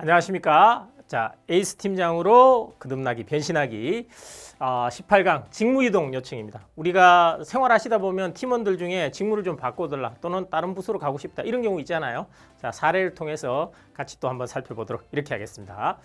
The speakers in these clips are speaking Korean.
안녕하십니까. 자, 에이스 팀장으로 거듭나기, 변신하기. 아, 18강 직무이동 요청입니다. 우리가 생활하시다 보면 팀원들 중에 직무를 좀 바꿔달라 또는 다른 부서로 가고 싶다 이런 경우 있잖아요. 자, 사례를 통해서 같이 또 한번 살펴보도록 이렇게 하겠습니다.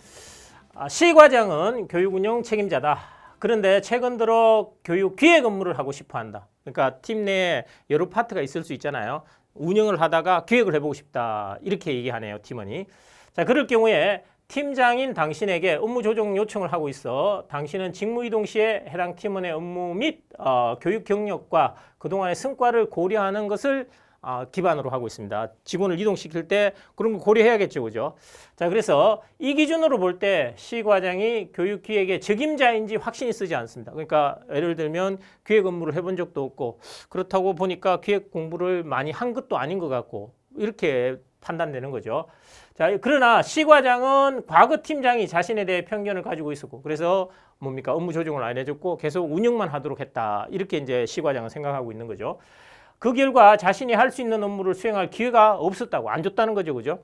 아, 시 과장은 교육 운영 책임자다. 그런데 최근 들어 교육 기획 업무를 하고 싶어 한다. 그러니까 팀 내에 여러 파트가 있을 수 있잖아요. 운영을 하다가 기획을 해보고 싶다. 이렇게 얘기하네요, 팀원이. 자, 그럴 경우에 팀장인 당신에게 업무 조정 요청을 하고 있어 당신은 직무 이동 시에 해당 팀원의 업무 및 어, 교육 경력과 그동안의 성과를 고려하는 것을 어, 기반으로 하고 있습니다. 직원을 이동시킬 때 그런 거 고려해야겠죠, 그죠? 자, 그래서 이 기준으로 볼 때 시 과장이 교육 기획의 적임자인지 확신이 쓰지 않습니다. 그러니까 예를 들면 기획 업무를 해본 적도 없고 그렇다고 보니까 기획 공부를 많이 한 것도 아닌 것 같고 이렇게 판단되는 거죠. 자, 그러나 시 과장은 과거 팀장이 자신에 대해 편견을 가지고 있었고 그래서 뭡니까 업무 조정을 안 해줬고 계속 운영만 하도록 했다 이렇게 이제 시 과장은 생각하고 있는 거죠. 그 결과 자신이 할 수 있는 업무를 수행할 기회가 없었다고 안 줬다는 거죠, 그죠?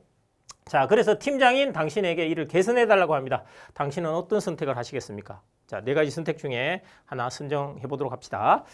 자, 그래서 팀장인 당신에게 이를 개선해 달라고 합니다. 당신은 어떤 선택을 하시겠습니까? 자, 네 가지 선택 중에 하나 선정해 보도록 합시다.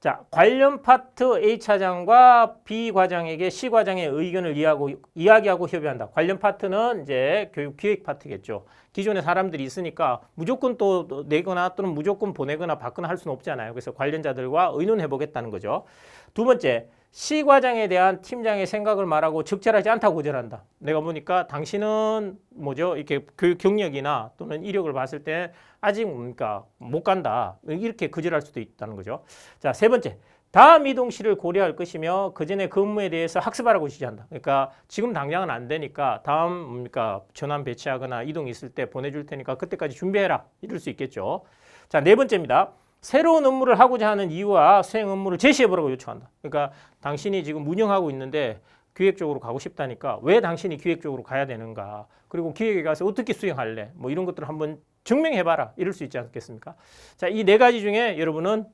자, 관련 파트 A 차장과 B 과장에게 C 과장의 의견을 이해하고, 이야기하고 협의한다. 관련 파트는 이제 교육 기획 파트겠죠. 기존에 사람들이 있으니까 무조건 또 내거나 또는 무조건 보내거나 받거나 할 수는 없잖아요. 그래서 관련자들과 의논해 보겠다는 거죠. 두 번째, C 과장에 대한 팀장의 생각을 말하고 적절하지 않다고 거절한다. 내가 보니까 당신은 뭐죠? 이렇게 교육 경력이나 또는 이력을 봤을 때 아직 뭡니까 못 간다. 이렇게 거절할 수도 있다는 거죠. 자, 세 번째. 다음 이동 시를 고려할 것이며 그 전에 그 업무에 대해서 학습하라고 지시한다. 그러니까 지금 당장은 안 되니까 다음 뭡니까 전환 배치하거나 이동 있을 때 보내줄 테니까 그때까지 준비해라. 이럴 수 있겠죠. 자, 네 번째입니다. 새로운 업무를 하고자 하는 이유와 수행 업무를 제시해 보라고 요청한다. 그러니까 당신이 지금 운영하고 있는데 기획 쪽으로 가고 싶다니까 왜 당신이 기획 쪽으로 가야 되는가? 그리고 기획에 가서 어떻게 수행할래? 뭐 이런 것들을 한번 증명해 봐라. 이럴 수 있지 않겠습니까? 자, 이 네 가지 중에 여러분은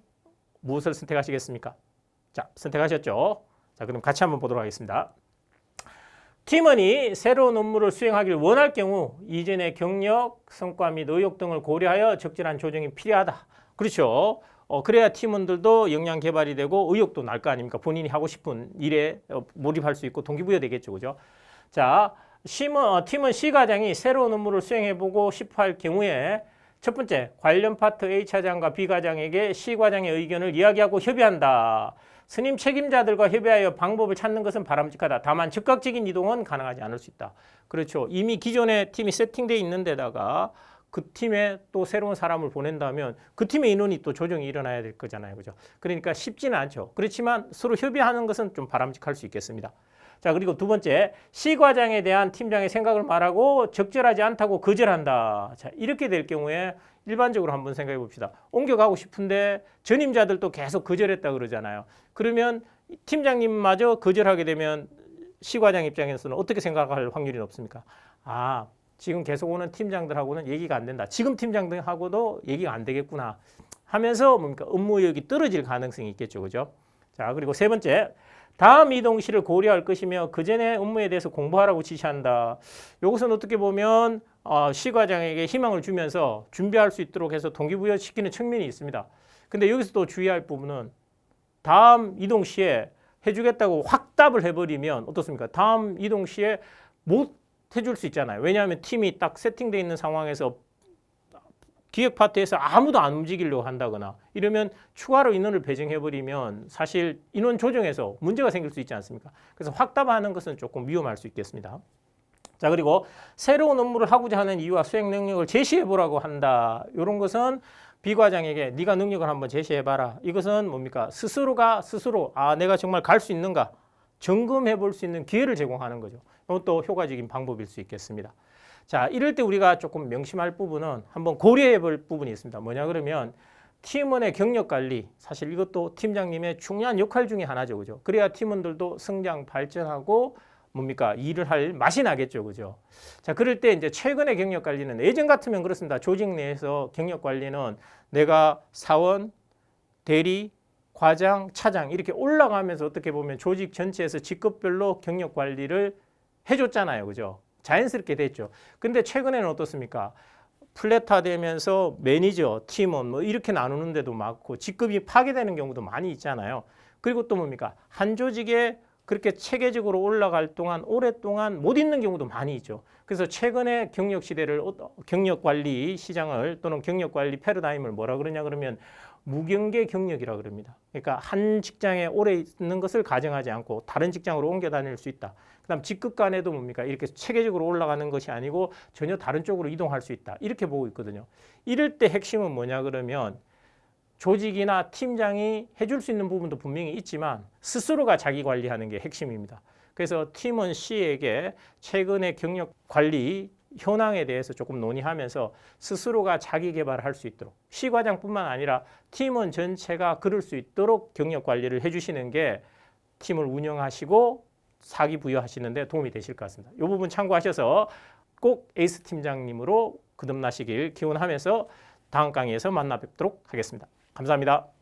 무엇을 선택하시겠습니까? 자, 선택하셨죠? 자, 그럼 같이 한번 보도록 하겠습니다. 팀원이 새로운 업무를 수행하길 원할 경우 이전의 경력, 성과 및 의욕 등을 고려하여 적절한 조정이 필요하다. 그렇죠. 어, 그래야 팀원들도 역량 개발이 되고 의욕도 날 거 아닙니까? 본인이 하고 싶은 일에 어, 몰입할 수 있고 동기부여 되겠죠. 그죠? 자, 심은, 어, 팀은 C 과장이 새로운 업무를 수행해보고 싶어 할 경우에 첫 번째, 관련 파트 A 차장과 B 과장에게 C 과장의 의견을 이야기하고 협의한다. 스님 책임자들과 협의하여 방법을 찾는 것은 바람직하다. 다만 즉각적인 이동은 가능하지 않을 수 있다. 그렇죠. 이미 기존의 팀이 세팅되어 있는 데다가 그 팀에 또 새로운 사람을 보낸다면 그 팀의 인원이 또 조정이 일어나야 될 거잖아요. 그죠? 그러니까 쉽지는 않죠. 그렇지만 서로 협의하는 것은 좀 바람직할 수 있겠습니다. 자, 그리고 두 번째, C 과장에 대한 팀장의 생각을 말하고 적절하지 않다고 거절한다. 자, 이렇게 될 경우에 일반적으로 한번 생각해 봅시다. 옮겨가고 싶은데 전임자들도 계속 거절했다 그러잖아요. 그러면 팀장님마저 거절하게 되면 C 과장 입장에서는 어떻게 생각할 확률이 높습니까? 아, 지금 계속 오는 팀장들하고는 얘기가 안 된다. 지금 팀장들하고도 얘기가 안 되겠구나 하면서 뭡니까 업무 의욕이 떨어질 가능성이 있겠죠, 그죠? 자 그리고 세 번째 다음 이동 시를 고려할 것이며 그 전에 업무에 대해서 공부하라고 지시한다. 이것은 어떻게 보면 어, 시 과장에게 희망을 주면서 준비할 수 있도록 해서 동기부여 시키는 측면이 있습니다. 근데 여기서 또 주의할 부분은 다음 이동 시에 해주겠다고 확답을 해버리면 어떻습니까? 다음 이동 시에 못 해줄 수 있잖아요. 왜냐하면 팀이 딱 세팅되어 있는 상황에서 기획 파트에서 아무도 안 움직이려고 한다거나 이러면 추가로 인원을 배정해버리면 사실 인원 조정에서 문제가 생길 수 있지 않습니까? 그래서 확답하는 것은 조금 위험할 수 있겠습니다. 자 그리고 새로운 업무를 하고자 하는 이유와 수행 능력을 제시해 보라고 한다. 이런 것은 비과장에게 네가 능력을 한번 제시해 봐라. 이것은 뭡니까? 스스로가 스스로 아 내가 정말 갈 수 있는가 점검해 볼 수 있는 기회를 제공하는 거죠. 이것도 효과적인 방법일 수 있겠습니다. 자, 이럴 때 우리가 조금 명심할 부분은 한번 고려해 볼 부분이 있습니다. 뭐냐 그러면 팀원의 경력 관리 사실 이것도 팀장님의 중요한 역할 중에 하나죠. 그죠? 그래야 팀원들도 성장 발전하고 뭡니까? 일을 할 맛이 나겠죠. 그죠? 자, 그럴 때 이제 최근의 경력 관리는 예전 같으면 그렇습니다. 조직 내에서 경력 관리는 내가 사원, 대리, 과장, 차장 이렇게 올라가면서 어떻게 보면 조직 전체에서 직급별로 경력 관리를 해줬잖아요. 그죠? 자연스럽게 됐죠. 근데 최근에는 어떻습니까? 플랫화 되면서 매니저, 팀원 뭐 이렇게 나누는 데도 많고 직급이 파괴되는 경우도 많이 있잖아요. 그리고 또 뭡니까? 한 조직에 그렇게 체계적으로 올라갈 동안 오랫동안 못 있는 경우도 많이 있죠. 그래서 최근에 경력 시대를 어- 경력 관리 시장을 또는 경력 관리 패러다임을 뭐라 그러냐 그러면 무경계 경력이라 그럽니다. 그러니까 한 직장에 오래 있는 것을 가정하지 않고 다른 직장으로 옮겨 다닐 수 있다. 그다음 직급 간에도 뭡니까? 이렇게 체계적으로 올라가는 것이 아니고 전혀 다른 쪽으로 이동할 수 있다. 이렇게 보고 있거든요. 이럴 때 핵심은 뭐냐 그러면 조직이나 팀장이 해줄 수 있는 부분도 분명히 있지만 스스로가 자기 관리하는 게 핵심입니다. 그래서 팀원 C에게 최근의 경력 관리 현황에 대해서 조금 논의하면서 스스로가 자기 개발을 할 수 있도록 C 과장뿐만 아니라 팀원 전체가 그럴 수 있도록 경력 관리를 해주시는 게 팀을 운영하시고 사기 부여하시는데 도움이 되실 것 같습니다. 이 부분 참고하셔서 꼭 에이스 팀장님으로 거듭나시길 기원하면서 다음 강의에서 만나 뵙도록 하겠습니다. 감사합니다.